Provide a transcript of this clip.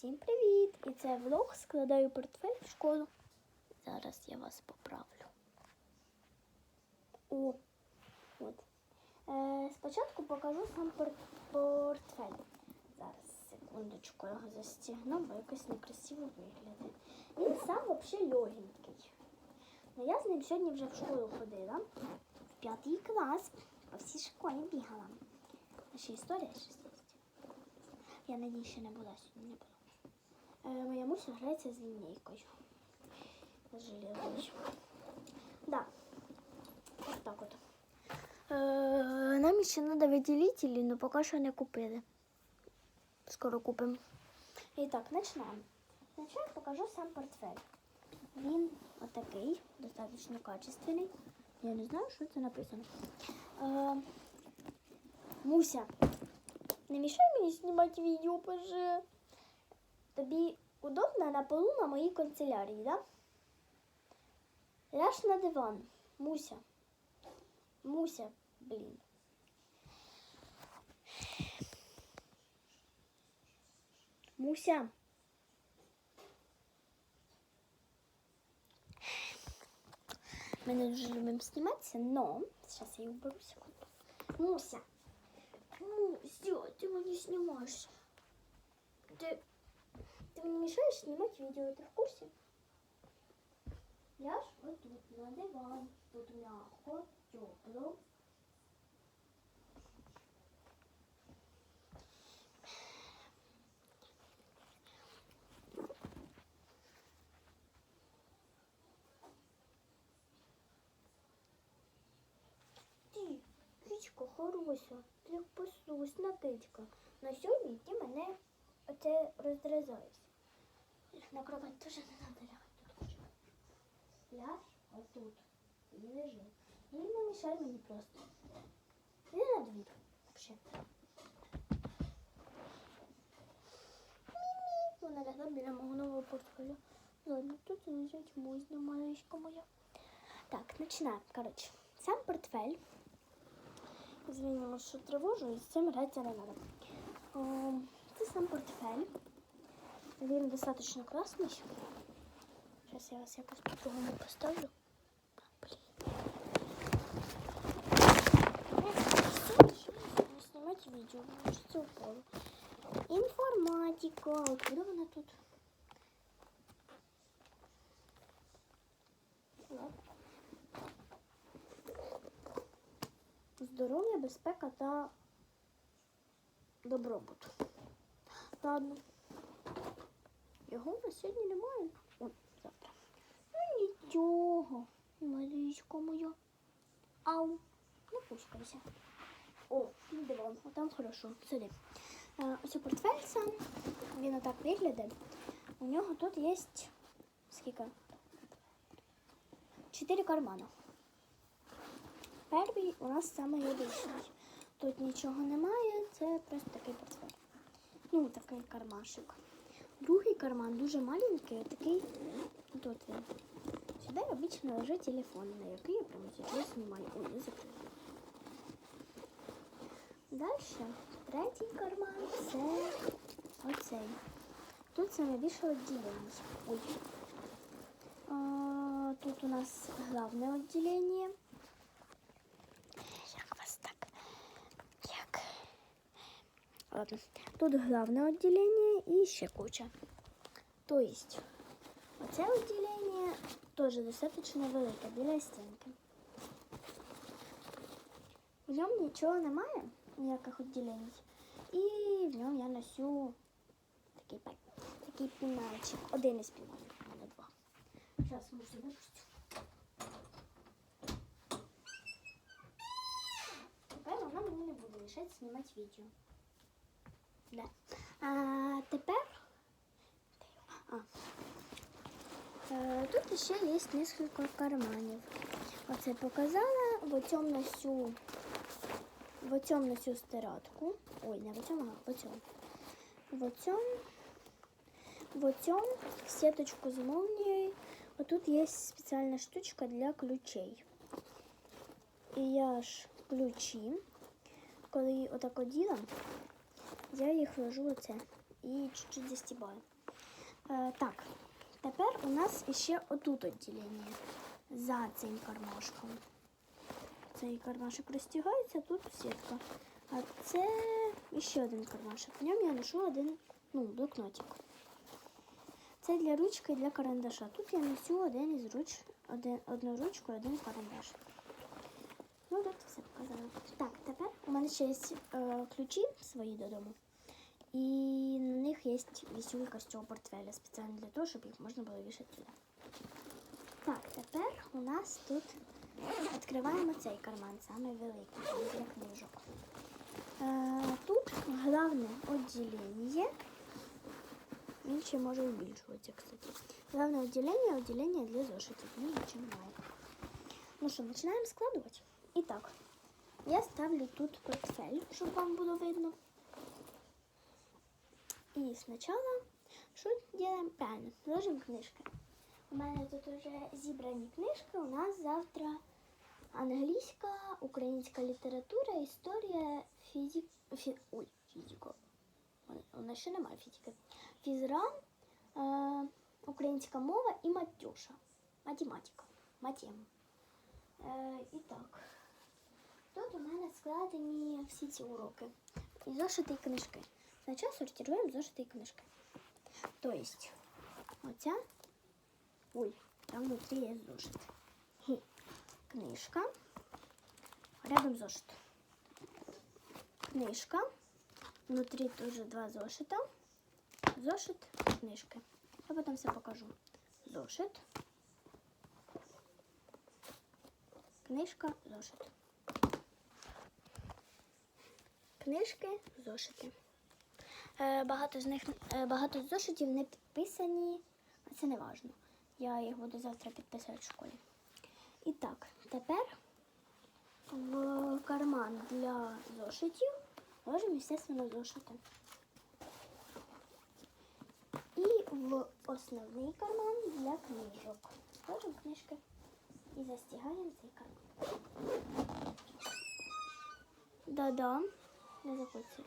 Всім привіт! І це влог складаю портфель в школу. Зараз я вас поправлю. О, от. Е, спочатку покажу сам пор- портфель. Зараз, секундочку, його застігну, бо якось некрасиво виглядає. Він сам взагалі легенький. Ну, я з ним сьогодні вже в школу ходила. В п'ятий клас. По всій школі бігала. Ще історія щось є. Я на ній ще не була сьогодні не була. Е, моя муся грається з лінійкою. З. Да. Ось так от. Е, нам ще треба виділителі, але поки що не купили. Скоро купимо. І так, почнемо. Спочатку покажу сам портфель. Він отакий, достатньо качественний. Я не знаю, що це написано. Е, Муся, не мішай мені знімати відео, поже. Тобі удобно на полу на моїй канцелярії, да? Ляж на диван. Муся. Муся, блін. Муся. Ми не дуже любимо зніматися, но зараз я уберу секунду. Муся. Муся, ти мені знімаєш. Ти, ти мені мішаєш знімати відео, ти в курсі? Ляж отут на диван. Тут м'яко, тепло. Ти, кичка хороша, ти як послушна кичка. На сьогодні ти мене оце роздразаєш. На кровать теж не лягати тут. Ляж отут. І лежи. І не мішай мені просто. Не на двір. Вообще. Вона лягла біля мого нового портфеля. Ладно, тут лежить можна, малечка моя. Так, починаємо. Коротше, сам портфель. Звінимо, що тривожу, і з цим гратися не треба. О, Це сам портфель. Він достатньо красний. Зараз я вас якось по-другому поставлю. Що це впало. Інформатика. Откуда вона тут? Здоров'я, безпека та добробут. Ладно. Його в нас сьогодні немає. О, завтра. Ну нічого. Маличка моя. Ау. Не пускайся. О, на диван. А там хорошо. Сиди. Е, Ось портфель сам. Він отак виглядає. У нього тут є скільки? Чотири кармани. Перший у нас обичний. Тут нічого немає, це просто такий портфель. Ну, такий кармашик. Другий карман дуже маленький, такий тут він. Сюди обично лежить телефон, на який я прямо зараз знімаю. Ой, не закрив. Далі, третій карман це оцей. Тут саме більше відділення. Ой. А, тут у нас главне відділення. Як вас так? Як? Ладно. Тут главное отделение и еще куча. То есть, оце отделение тоже достаточно велике, біля стінки. В ньому нічого немає, ніяких відділень. І в ньому я носю такий, пе- такий пінальчик. Один із пінальчиків, а не два. Зараз мушу випустю. Тепер вона мені не буде мішати знімати відео. Да. А тепер а. Е, тут ще є кілька карманів. Оце показала, в цьому носю в цьому носю стиратку. Ой, не в цьому, а в цьому. В цьому в цьому сіточку з молнією. Отут є спеціальна штучка для ключей. І я ж ключі, коли отак оділа, я їх вложу оце і чуть-чуть застібаю. Е, так, тепер у нас ще отут відділення за цим кармашком. Цей кармашок розтягається, тут сітка. А це ще один кармашок. В ньому я ношу один ну, блокнотик. Це для ручки і для карандаша. Тут я несу один із руч, один, одну ручку і один карандаш. Ну, тут все показала. Так, тепер у мене ще є е, ключі свої додому. І на них є вісюлька з цього портфеля спеціально для того, щоб їх можна було вішати туди. Так, тепер у нас тут відкриваємо цей карман, самий великий для книжок. Тут головне відділення. Він ще може збільшуватися, кстати. Главное відділення відділення для зошитів. Ну, нічого немає. Ну що, починаємо складувати. І так, я ставлю тут портфель, щоб вам було видно. І спочатку, що робимо? Правильно, ложимо книжки. У мене тут вже зібрані книжки. У нас завтра англійська, українська література, історія, фізик... Фі... Ой, фізика. У нас ще немає фізики. Фізра, е... українська мова і матюша. Математика. Матем. Е... І так. Тут у мене складені всі ці уроки. І зошити книжки. Спочатку сортуємо зошити і книжки. Тобто, оця. Ой, там внутрі є зошит. Хі. Книжка. Рядом зошит. Книжка. Внутрі теж два зошита. Зошит, книжки. Я потім все покажу. Зошит. Книжка, зошит. Книжки, зошити. Е, багато з них е, багато зошитів не підписані, це не важно. Я їх буду завтра підписувати в школі. І так, тепер в карман для зошитів ложимо, звісно, зошити. І в основний карман для книжок. Ложимо книжки і застігаємо цей карман. Да-да, не записуй.